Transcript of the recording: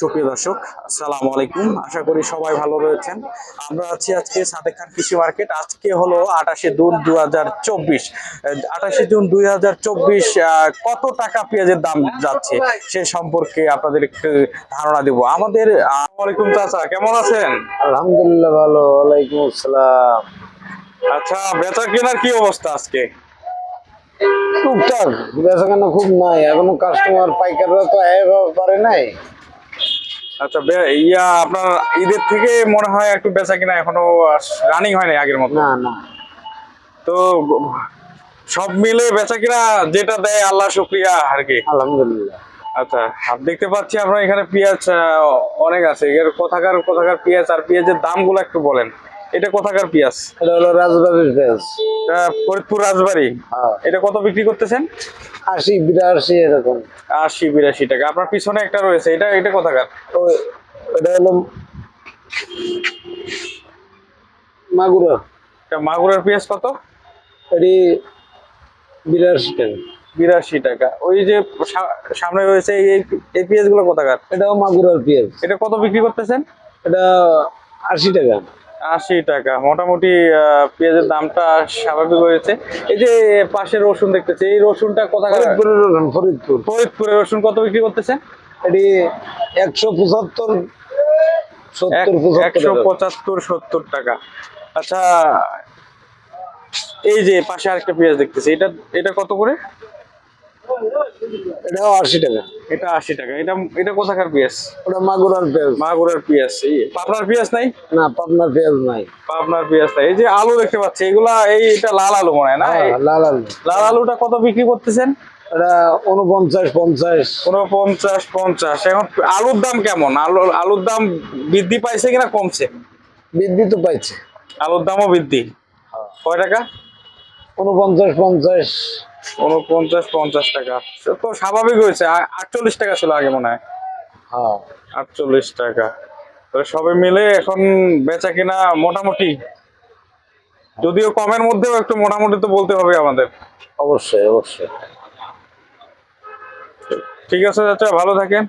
সুপ্রিয় দর্শক আসসালামু আলাইকুম। আশা করি সবাই ভালো রয়েছেন। আমরা আছি আজকে সাদেক খান কৃষি মার্কেট। আজকে হলো আঠাশে জুন দু হাজার চব্বিশ। আঠাশে জুন দুই হাজার চব্বিশ কত টাকা পেঁয়াজের দাম যাচ্ছে সে সম্পর্কে আপনাদের একটু ধারণা দেবো। আমাদের আলাইকুম চাচা কেমন আছেন? আলহামদুলিল্লাহ ভালো ওয়ালাইকুম আসসালাম। আচ্ছা বেচা কেনার কি অবস্থা আজকে? টুকটাক বেচা কেনা খুব নাই এখনও কাস্টমার পাইকাররা তো এভাবে পারে নাই। আচ্ছা ইয়া আপনার ঈদের থেকে মনে হয় একটু বেচা কিনা এখনও রানিং হয়নি আগের মতো? না না। তো সব মিলে বেচা কিনা যেটা দেয় আল্লাহ শুক্রিয়া আর কি। আলহামদুলিল্লাহ। আচ্ছা দেখতে পাচ্ছি আপনার এখানে পেঁয়াজ অনেক আছে। এর কোথাকার কোথাকার পেঁয়াজ আর পেঁয়াজের দামগুলো একটু বলেন। এটা কোথাকার পেঁয়াজ? এটা হলো রাজবাড়ির পেঁয়াজ। এটা ফরিদপুর রাজবাড়ি? হ্যাঁ। এটা কত বিক্রি করতেছেন? আশি বিরাশি এরকম। আশি বিরাশি টাকা। আপনার পিছনে একটা রয়েছে। এটা এটা কোথাকার? এটা হলো মাগুরা। এটা মাগুরের পেঁয়াজ কত? এটি বিরাশি টাকা। বিরাশি টাকা। ওই যে সামনে রয়েছে এই এই পেঁয়াজগুলো কোথাকার? এটাও মাগুরার পেঁয়াজ। এটা কত বিক্রি করতেছেন? এটা আশি টাকা। আশি টাকা। মোটামুটি পেঁয়াজের দামটা স্বাভাবিক হয়েছে। এই যে পাশে রসুন দেখতেছি এই রসুনটা ফরিদপুরের রসুন ফরিদপুর। ফরিদপুরের রসুন কত বিক্রি করতেছেন? এটি একশো পঁচাত্তর একশো পঁচাত্তর সত্তর টাকা। আচ্ছা এই যে পাশে আরেকটা পেঁয়াজ দেখতেছি এটা এটা কত করে? এটাও আশি টাকা। এটা আশি টাকা। এটা এটা কোথাকার পেঁয়াজ ওটা মাগুরার পেঁয়াজ। মাগুরের পেঁয়াজ এই পাবনার পেঁয়াজ নাই? না পাবনার পেঁয়াজ নাই। পাবনার পেঁয়াজ নাই। এই যে আলু দেখতে পাচ্ছি এগুলা এই এটা লাল আলু মনে হয় না? হ্যাঁ, লাল আলু। লাল আলুটা কত বিক্রি করতেছেন? এটা উনপঞ্চাশ পঞ্চাশ। কোনো পঞ্চাশ। পঞ্চাশ এখন আলুর দাম কেমন? আলু আলুর দাম বৃদ্ধি পাইছে কিনা কমছে? বৃদ্ধি তো পাইছে। আলুর দামও বৃদ্ধি। কয় টাকা? উনপঞ্চাশ পঞ্চাশ। উনপঞ্চাশ পঞ্চাশ টাকা। তো স্বাভাবিক হয়েছে আটচল্লিশ টাকা ছিল আগে মনে হয়। হ্যাঁ। আটচল্লিশ টাকা। তাহলে সবাই মিলে এখন বেচা কিনা মোটামুটি। যদিও কমের মধ্যেও একটু মোটামুটি তো বলতে হবে আমাদের। অবশ্যই অবশ্যই। ঠিক আছে চাচা ভালো থাকেন।